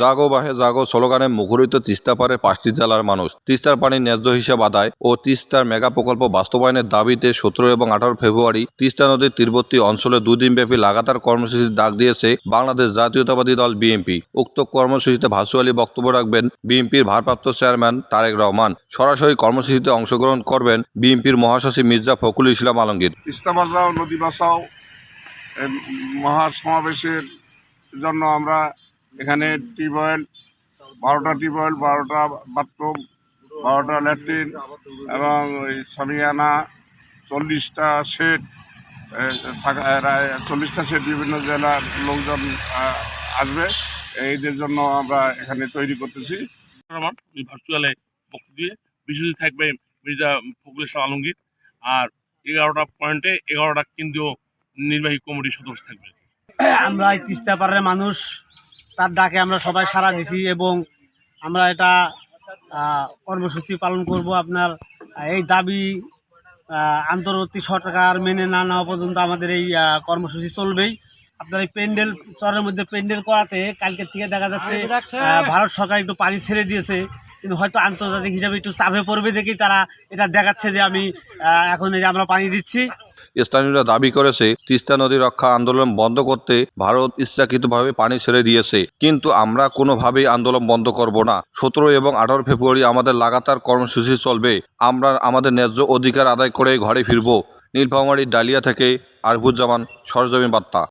জাগো বাহে জাগো স্লোগানে মুখরিত তিস্তা পারে পাঁচটি জেলার মানুষ। তিস্তার পানি ন্যায্য হিসাব আদায় ও তিস্তার মেগা প্রকল্প বাস্তবায়নের দাবিতে সতেরো এবং আঠারো ফেব্রুয়ারি তিস্তা নদীর তীরবর্তী অঞ্চলে দুদিন ব্যাপী লাগাতার কর্মসূচির ডাক দিয়েছে বাংলাদেশ জাতীয়তাবাদী দল বিএনপি। উক্ত কর্মসূচিতে ভার্চুয়ালি বক্তব্য রাখবেন বিএনপির ভারপ্রাপ্ত চেয়ারম্যান তারেক রহমান। সরাসরি কর্মসূচিতে অংশগ্রহণ করবেন বিএনপির মহাসচিব মির্জা ফখরুল ইসলাম আলমগীর। তিস্তা বাঁচাও নদী বাঁচাও এই মহা সমাবেশের জন্য আমরা এখানে টিউবওয়েল, বারোটা টিউবওয়েল, বারোটা বাথরুম, বারোটা ল্যাট্রিন এবং ওই সামিয়ানা, চল্লিশটা শেড থাকা চল্লিশটা শেড বিভিন্ন জেলার লোকজন আসবে। এইদের জন্য আমরা এখানে তৈরি করতেছি। ভার্চুয়ালে বক্তব্য দিয়ে বিশেষ থাকবে মির্জা ফখরুল আলমগীর। আর এগারোটা পয়েন্টে এগারোটা কেন্দ্রীয় নির্বাহী কমিটির সদস্য থাকবে। আমরা এই তিস্তা পাড়ার মানুষ তার ডাকে আমরা সবাই সাড়া দিছি এবং আমরা এটা কর্মসূচি পালন করব আপনার এই দাবি আন্তর্বর্তী সরকার মেনে না নেওয়া পর্যন্ত আমাদের এই কর্মসূচি চলবেই। আপনার এই প্যান্ডেল চরের মধ্যে প্যান্ডেল করাতে কালকের থেকে দেখা যাচ্ছে ভারত সরকার একটু পানি ছেড়ে দিয়েছে কিন্তু হয়তো আন্তর্জাতিক হিসাবে একটু চাপে পড়বে দেখেই তারা এটা দেখাচ্ছে যে আমি এখন এই যে আমরা পানি দিচ্ছি। স্থানীয়রা দাবি করেছে, তিস্তা নদী রক্ষা আন্দোলন বন্ধ করতে ভারত ইচ্ছাকৃতভাবে পানি ছেড়ে দিয়েছে। কিন্তু আমরা কোনোভাবেই আন্দোলন বন্ধ করব না। সতেরো এবং আঠারো ফেব্রুয়ারি আমাদের লাগাতার কর্মসূচি চলবে। আমরা আমাদের ন্যায্য অধিকার আদায় করে ঘরে ফিরব। নীলফামারি, ডালিয়া থেকে আরবুজ্জামান সরজমিন বার্তা।